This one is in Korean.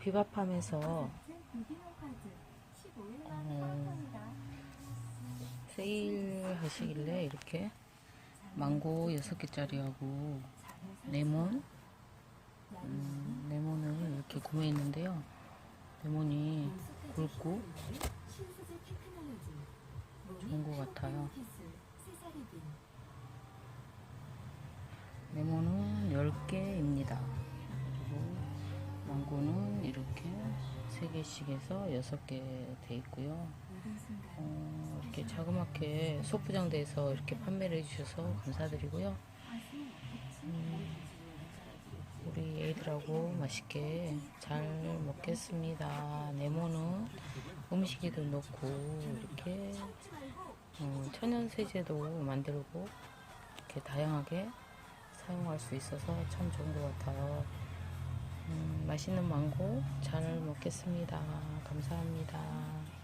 비밥함에서 세일 하시길래 이렇게 망고 6개짜리하고 레몬 음, 레몬을 이렇게 구매했는데요. 레몬이 굵고 좋은 것 같아요. 레몬은 10개입니다. 3개씩 해서 6개 돼 있고요. 어, 이렇게 자그맣게 소포장돼서 이렇게 판매를 해주셔서 감사드리고요. 음, 우리 애들하고 맛있게 잘 먹겠습니다. 레몬은 음식에도 넣고 이렇게 어, 천연 세제도 만들고 이렇게 다양하게 사용할 수 있어서 참 좋은 것 같아요. 맛있는 망고 잘 먹겠습니다. 감사합니다.